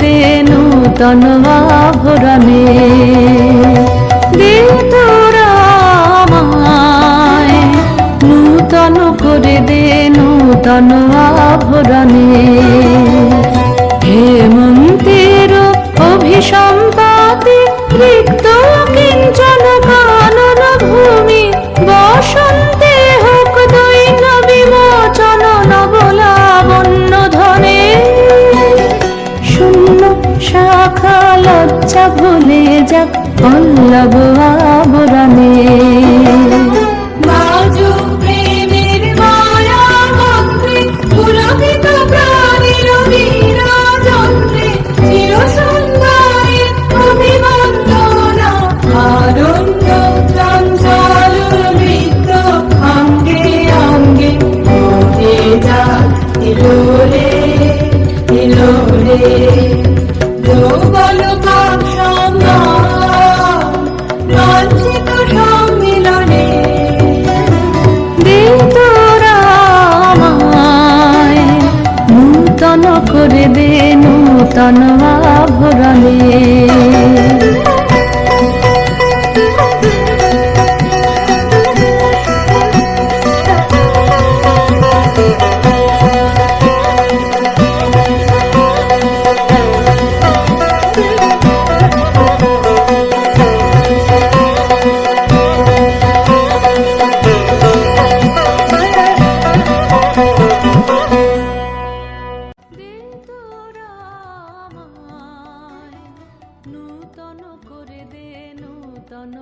দে নূতন আভরণে। দিল তোরা নূতন করে দে নূতন আভরণে। শাখা লজ্জা ভুলে যাক পল্লব আবরণে। প্রেমের করে দে নূতন আভরণে। নূতন করে দে নূতন